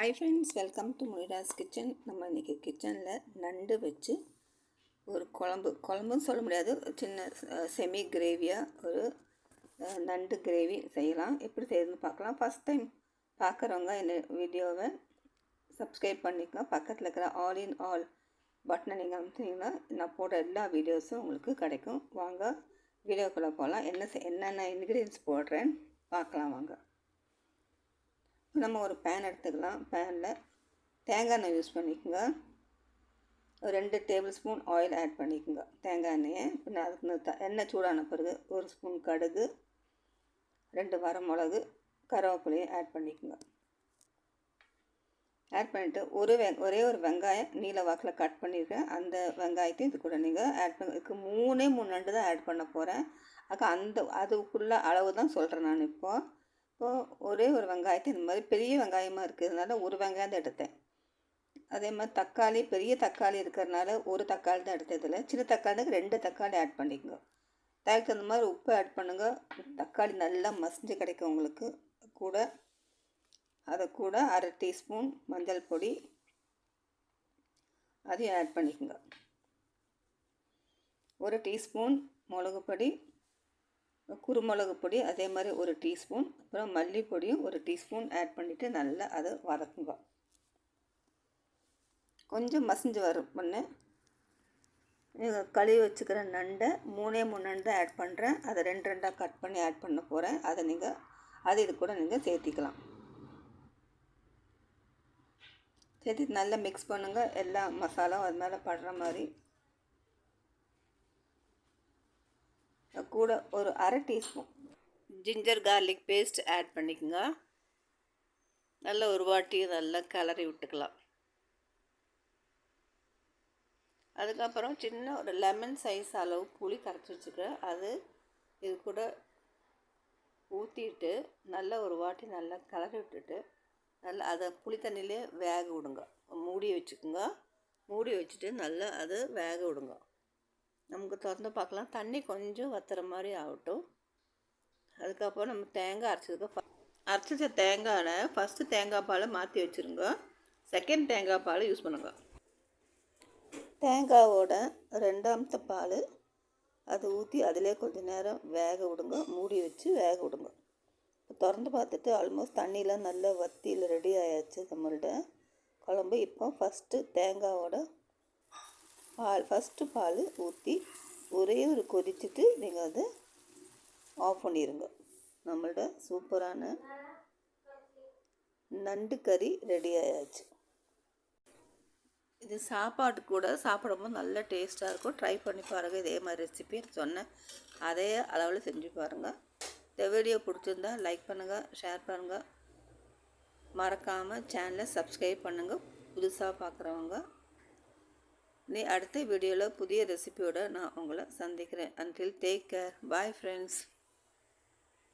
Hi friends welcome to Munira's kitchen நம்ம இன்றைக்கி கிச்சனில் நண்டு வச்சு ஒரு குழம்பு குழம்புன்னு சொல்ல முடியாது. சின்ன செமி கிரேவியாக ஒரு நண்டு கிரேவி செய்யலாம். எப்படி செய்யறதுன்னு பார்க்கலாம். ஃபஸ்ட் டைம் பார்க்குறவங்க இந்த வீடியோவை சப்ஸ்கிரைப் பண்ணிக்கோங்க. பக்கத்தில் இருக்கிற ஆல் இன் ஆல் பட்டனை நீங்கள் அமுத்திங்கன்னா நான் போடுற எல்லா வீடியோஸும் உங்களுக்கு கிடைக்கும். வாங்க வீடியோக்குள்ளே போகலாம் என்ன என்னென்ன இன்க்ரீடியன்ஸ் போடுறேன்னு பார்க்கலாம் வாங்க. நம்ம ஒரு பேன் எடுத்துக்கலாம். பேனில் தேங்காய் எண்ணெய் யூஸ் பண்ணிக்கோங்க. ஒரு ரெண்டு டேபிள் ஸ்பூன் ஆயில் ஆட் பண்ணிக்கோங்க. தேங்காய் எண்ணெயை. பின்ன அதுக்கு த எண்ணெய் சூடான பிறகு ஒரு ஸ்பூன் கடுகு ரெண்டு வரமிளகு கருவேப்பிலையை கருவேப்பிலையும் ஆட் பண்ணிக்கோங்க. ஆட் பண்ணிவிட்டு ஒரு வெ ஒரே ஒரு வெங்காயம் நீல வாக்கில் கட் பண்ணியிருக்கேன் அந்த வெங்காயத்தையும் இது கூட நீங்கள் ஆட் பண்ணி இதுக்கு மூணே மூணு நண்டு தான் ஆட் பண்ண போகிறேன் அக்கா அந்த அதுக்குள்ள அளவு தான் சொல்கிறேன் நான் இப்போது இப்போது ஒரே ஒரு வெங்காயத்தை இந்த மாதிரி பெரிய வெங்காயமாக இருக்கிறதுனால ஒரு வெங்காயம் தான் எடுத்தேன். அதே மாதிரி தக்காளி பெரிய தக்காளி இருக்கிறதுனால ஒரு தக்காளி தான் எடுத்ததில் சின்ன தக்காளிக்கு ரெண்டு தக்காளி ஆட் பண்ணிக்கோங்க. தக்காளி தகுந்த மாதிரி உப்பு ஆட் பண்ணுங்கள் தக்காளி நல்லா மசிஞ்சு கிடைக்கும் உங்களுக்கு. கூட அதை கூட அரை டீஸ்பூன் மஞ்சள் பொடி அதையும் ஆட் பண்ணிக்கோங்க. ஒரு டீஸ்பூன் மிளகு பொடி குருமிளகு பொடி அதே மாதிரி ஒரு டீஸ்பூன் அப்புறம் மல்லிப்பொடியும் ஒரு டீஸ்பூன் ஆட் பண்ணிவிட்டு நல்லா அதை வதக்குங்க. கொஞ்சம் மசிஞ்சு வரும் பண்ணு கழுவி வச்சுக்கிற நண்டை மூணே மூணு நண்டை ஆட் பண்ணுறேன் அதை ரெண்டு ரெண்டாக கட் பண்ணி ஆட் பண்ண போகிறேன் அதை நீங்கள் அது இது கூட நீங்கள் சேர்த்திக்கலாம். சேர்த்து நல்லா மிக்ஸ் பண்ணுங்கள் எல்லா மசாலாவும் அது மேலே படுற மாதிரி கூட ஒரு அரை teaspoon. Ginger garlic paste add பண்ணிக்கோங்க. நல்ல ஒரு வாட்டி நல்லா கிளறி விட்டுக்கலாம். அதுக்கப்புறம் சின்ன ஒரு லெமன் சைஸ் அளவு புளி கரைச்சி வச்சுக்கிறேன். அது இது கூட ஊற்றிட்டு நல்ல ஒரு வாட்டி நல்லா கிளறி விட்டுட்டு நல்லா அதை புளி தண்ணியிலே வேக விடுங்க. மூடி வச்சுக்கோங்க. மூடி வச்சுட்டு நல்லா அதை வேக விடுங்க. நமக்கு திறந்து பார்க்கலாம். தண்ணி கொஞ்சம் வத்துற மாதிரி ஆகட்டும். அதுக்கப்புறம் நம்ம தேங்காய் அரைச்சதுக்கு அரைச்ச தேங்காயை ஃபஸ்ட்டு தேங்காய் பாலை மாற்றி வச்சுருங்க. செகண்ட் தேங்காய் பால் யூஸ் பண்ணுங்க. தேங்காவோட ரெண்டாமத்த பால் அதை ஊற்றி அதிலே கொஞ்சம் நேரம் வேக விடுங்க. மூடி வச்சு வேக விடுங்க. திறந்து பார்த்துட்டு ஆல்மோஸ்ட் தண்ணியெலாம் நல்லா வத்தியில் ரெடி ஆயாச்சு நம்மள்ட குழம்பு இப்போ ஃபஸ்ட்டு தேங்காவோட பால் ஃபஸ்ட்டு பால் ஊற்றி ஒரே ஒரு கொதிச்சுட்டு நீங்கள் அதை ஆஃப் பண்ணிடுங்க நம்மளோட சூப்பரான நண்டு கறி ரெடி ஆயாச்சு. இது சாப்பாட்டு கூட சாப்பிடும்போது நல்ல டேஸ்ட்டாக இருக்கும். ட்ரை பண்ணி பாருங்கள் இதே மாதிரி ரெசிபி சொன்னேன். அதே அளவில் செஞ்சு பாருங்கள் இந்த வீடியோ பிடிச்சிருந்தா லைக் பண்ணுங்கள் ஷேர் பண்ணுங்கள் மறக்காமல் சேனலை சப்ஸ்கிரைப் பண்ணுங்கள் புதுசாக பார்க்குறவங்க நீ அடுத்த வீடியோவில் புதிய ரெசிபியோடு நான் உங்களை சந்திக்கிறேன். Until take care bye friends